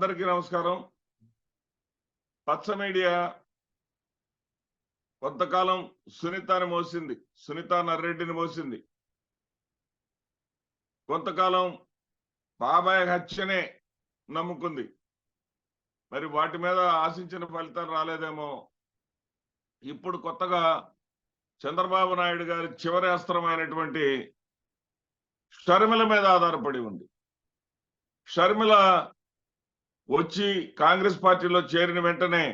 అందరికీ నమస్కారం. పచ్చ మీడియా కొంతకాలం సునీతని మోసింది. సునీత నర్రెడ్డిని మోసింది. కొంతకాలం బాబాయ్ హత్యనే నమ్ముకుంది. మరి వాటి మీద ఆశించిన ఫలితాలు రాలేదేమో. ఇప్పుడు కొత్తగా చంద్రబాబు నాయుడు గారి చివరి అస్త్రమైనటువంటి షర్మిల మీద ఆధారపడి ఉంది. షర్మిల వచ్చి కాంగ్రెస్ పార్టీలో చేరిన వెంటనే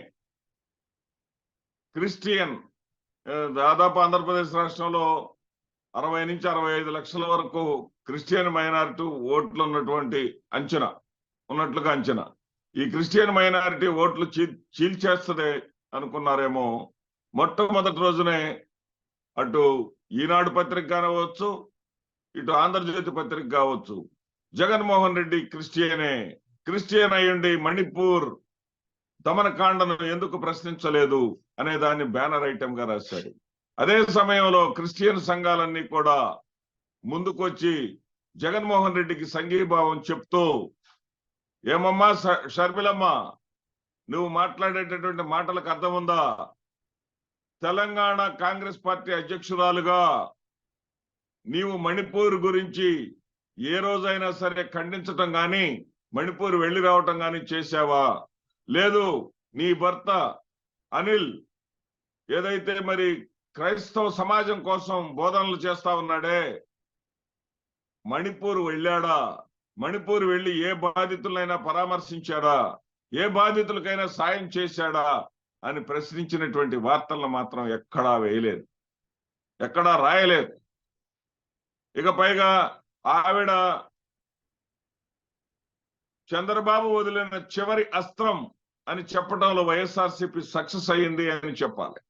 క్రిస్టియన్ దాదాపు ఆంధ్రప్రదేశ్ రాష్ట్రంలో అరవై నుంచి అరవై ఐదు లక్షల వరకు క్రిస్టియన్ మైనారిటీ ఓట్లు ఉన్నటువంటి అంచనా ఉన్నట్లుగా అంచనా. ఈ క్రిస్టియన్ మైనారిటీ ఓట్లు చీ చీల్చేస్తుంది అనుకున్నారేమో. మొట్టమొదటి రోజునే అటు ఈనాడు పత్రిక కావచ్చు ఇటు ఆంధ్రజ్యోతి పత్రిక కావచ్చు జగన్మోహన్ రెడ్డి క్రిస్టియనే క్రిస్టియన్ అయ్యుండి మణిపూర్ దమనకాండను ఎందుకు ప్రశ్నించలేదు అనే దాన్ని బ్యానర్ ఐటమ్గా రాశారు అదే సమయంలో క్రిస్టియన్ సంఘాలన్నీ కూడా ముందుకొచ్చి జగన్మోహన్ రెడ్డికి సంఘీభావం చెప్తూ ఏమమ్మా షర్మిలమ్మ నువ్వు మాట్లాడేటటువంటి మాటలకు అర్థం ఉందా? తెలంగాణ కాంగ్రెస్ పార్టీ అధ్యక్షురాలుగా నీవు మణిపూర్ గురించి ఏ రోజైనా సరే ఖండించటం కానీ మణిపూర్ వెళ్ళి రావటం కానీ చేశావా? లేదు నీ భర్త అనిల్ ఏదైతే మరి క్రైస్తవ సమాజం కోసం బోధనలు చేస్తా ఉన్నాడే మణిపూర్ వెళ్ళాడా? మణిపూర్ వెళ్ళి ఏ బాధితులైనా పరామర్శించాడా? ఏ బాధితులకైనా సాయం చేశాడా? అని ప్రశ్నించినటువంటి వార్తలను మాత్రం ఎక్కడా వేయలేదు. ఎక్కడా రాయలేదు. ఇక పైగా ఆవిడ చంద్రబాబు వదిలిన చివరి అస్త్రం అని చెప్పడంలో వైఎస్ఆర్సీపీ సక్సెస్ అయ్యింది అని చెప్పాలి.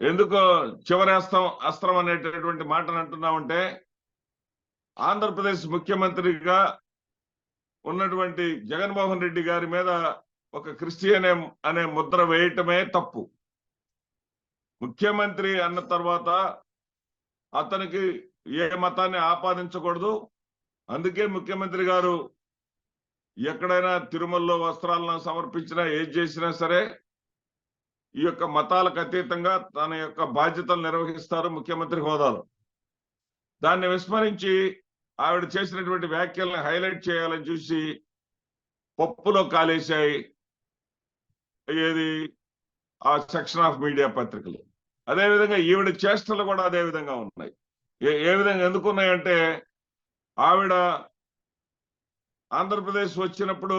ఎందుకు చివరి అస్త్రం అస్త్రం అనేటటువంటి మాటను అంటున్నామంటే ఆంధ్రప్రదేశ్ ముఖ్యమంత్రిగా ఉన్నటువంటి జగన్మోహన్ రెడ్డి గారి మీద ఒక క్రిస్టియన్ అనే ముద్ర వేయటమే తప్పు. ముఖ్యమంత్రి అన్న తర్వాత అతనికి ఏ మతాన్ని ఆపాదించకూడదు. అందుకే ముఖ్యమంత్రి గారు ఎక్కడైనా తిరుమలలో వస్త్రాలను సమర్పించినా ఏది చేసినా సరే ఈ యొక్క మతాలకు అతీతంగా తన యొక్క బాధ్యతలు నిర్వహిస్తారు ముఖ్యమంత్రి హోదాలో. దాన్ని విస్మరించి ఆవిడ చేసినటువంటి వ్యాఖ్యల్ని హైలైట్ చేయాలని చూసి పప్పులో కాలేశాయి ఏది? ఆ సెక్షన్ ఆఫ్ మీడియా పత్రికలు. అదేవిధంగా ఈవిడ చేష్టలు కూడా అదే విధంగా ఉన్నాయి. ఏ- ఏ విధంగా ఎందుకున్నాయంటే ఆవిడ ఆంధ్రప్రదేశ్ వచ్చినప్పుడు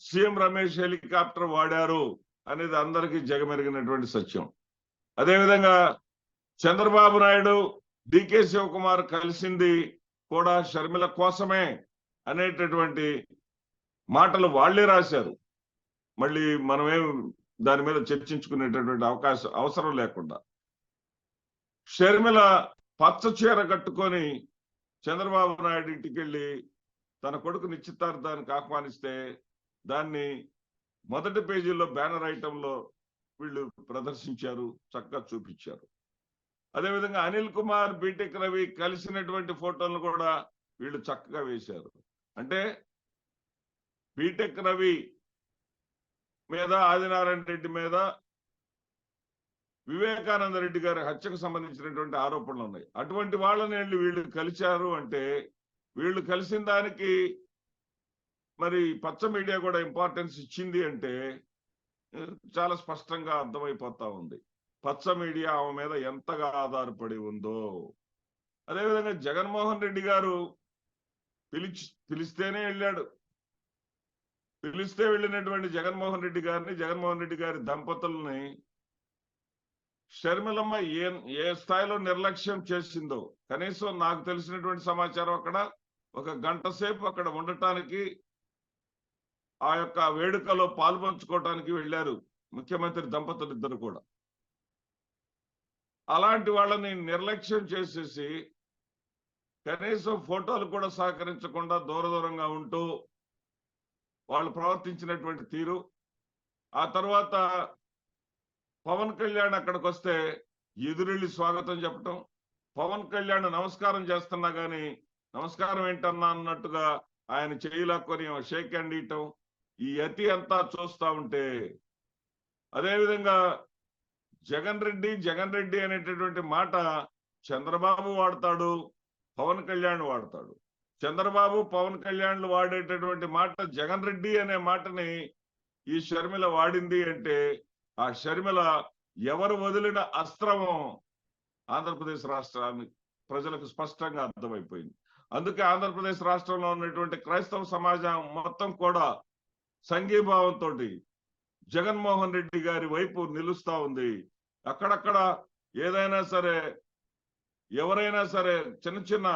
సీఎం రమేష్ హెలికాప్టర్ వాడారు అనేది అందరికీ జగమెరిగినటువంటి సత్యం. అదేవిధంగా చంద్రబాబు నాయుడు డికే శివకుమార్ కలిసింది కూడా షర్మిల కోసమే అనేటటువంటి మాటలు వాళ్ళే రాశారు. మళ్ళీ మనమేం దాని మీద చర్చించుకునేటటువంటి అవకాశం అవసరం లేకుండా. షర్మిల పచ్చ చీర కట్టుకొని చంద్రబాబు నాయుడు ఇంటికి వెళ్ళి తన కొడుకు నిశ్చితార్థానికి ఆహ్వానిస్తే దాన్ని మొదటి పేజీలో బ్యానర్ ఐటంలో వీళ్ళు ప్రదర్శించారు చక్కగా చూపించారు. అదేవిధంగా అనిల్ కుమార్ బీటెక్ రవి కలిసినటువంటి ఫోటోలను కూడా వీళ్ళు చక్కగా వేశారు. అంటే బీటెక్ రవి మీద ఆదినారాయణ రెడ్డి మీద వివేకానంద రెడ్డి గారి హత్యకు సంబంధించినటువంటి ఆరోపణలు ఉన్నాయి. అటువంటి వాళ్ళని వీళ్ళు కలిశారు అంటే వీళ్ళు కలిసిన దానికి మరి పచ్చ మీడియా కూడా ఇంపార్టెన్స్ ఇచ్చింది అంటే చాలా స్పష్టంగా అర్థమైపోతా ఉంది. పచ్చ మీడియా ఆమె మీద ఎంతగా ఆధారపడి ఉందో. అదేవిధంగా జగన్మోహన్ రెడ్డి గారు పిలిచి పిలిస్తేనే వెళ్ళాడు. పిలిస్తే వెళ్ళినటువంటి జగన్మోహన్ రెడ్డి గారిని జగన్మోహన్ రెడ్డి గారి దంపతుల్ని షర్మిలమ్మ ఏ ఏ స్థాయిలో నిర్లక్ష్యం చేసిందో కనీసం నాకు తెలిసినటువంటి సమాచారం అక్కడ ఒక గంట సేపు అక్కడ ఉండటానికి ఆ యొక్క వేడుకలో పాల్పంచుకోవటానికి వెళ్ళారు ముఖ్యమంత్రి దంపతులు ఇద్దరు కూడా. అలాంటి వాళ్ళని నిర్లక్ష్యం చేసేసి కనీసం ఫోటోలు కూడా సహకరించకుండా దూర దూరంగా ఉంటూ వాళ్ళు ప్రవర్తించినటువంటి తీరు. ఆ తర్వాత పవన్ కళ్యాణ్ అక్కడికి వస్తే ఎదురెళ్ళి స్వాగతం చెప్పటం పవన్ కళ్యాణ్ నమస్కారం చేస్తున్నా కానీ నమస్కారం ఏంటన్నా అన్నట్టుగా ఆయన చేయి షేక్ హ్యాండ్ ఇయటం ఈ అతి అంతా చూస్తా ఉంటే అదేవిధంగా జగన్ రెడ్డి జగన్ రెడ్డి అనేటటువంటి మాట చంద్రబాబు వాడతాడు పవన్ కళ్యాణ్ వాడతాడు. చంద్రబాబు పవన్ కళ్యాణ్లు వాడేటటువంటి మాట జగన్ రెడ్డి అనే మాటని ఈ షర్మిల వాడింది అంటే ఆ షర్మిల ఎవరు వదిలిన అస్త్రమో ఆంధ్రప్రదేశ్ రాష్ట్రానికి ప్రజలకు స్పష్టంగా అర్థమైపోయింది. అందుకే ఆంధ్రప్రదేశ్ రాష్ట్రంలో ఉన్నటువంటి క్రైస్తవ సమాజం మొత్తం కూడా సంఘీభావంతో జగన్మోహన్ రెడ్డి గారి వైపు నిలుస్తా ఉంది. అక్కడక్కడ ఏదైనా సరే ఎవరైనా సరే చిన్న చిన్న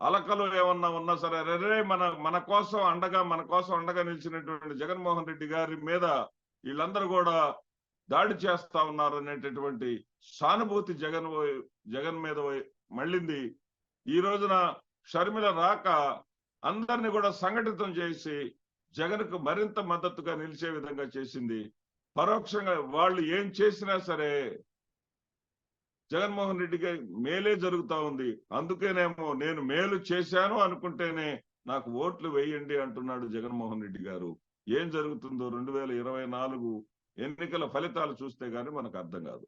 అలకలు ఏమన్నా ఉన్నా సరే రే మన మన కోసం అండగా మన కోసం అండగా నిలిచినటువంటి జగన్మోహన్ రెడ్డి గారి మీద వీళ్ళందరూ కూడా దాడి చేస్తా ఉన్నారు అనేటటువంటి సానుభూతి జగన్ జగన్ మీద మళ్ళింది. ఈ రోజున షర్మిల రాక అందరిని కూడా సంఘటితం చేసి జగన్కు మరింత మద్దతుగా నిలిచే విధంగా చేసింది. పరోక్షంగా వాళ్ళు ఏం చేసినా సరే జగన్మోహన్ రెడ్డికి మేలే జరుగుతా ఉంది. అందుకేనేమో నేను మేలు చేశాను అనుకుంటేనే నాకు ఓట్లు వేయండి అంటున్నాడు జగన్మోహన్ రెడ్డి గారు. ఏం జరుగుతుందో రెండు వేల ఇరవై నాలుగు ఎన్నికల ఫలితాలు చూస్తే గానీ మనకు అర్థం కాదు.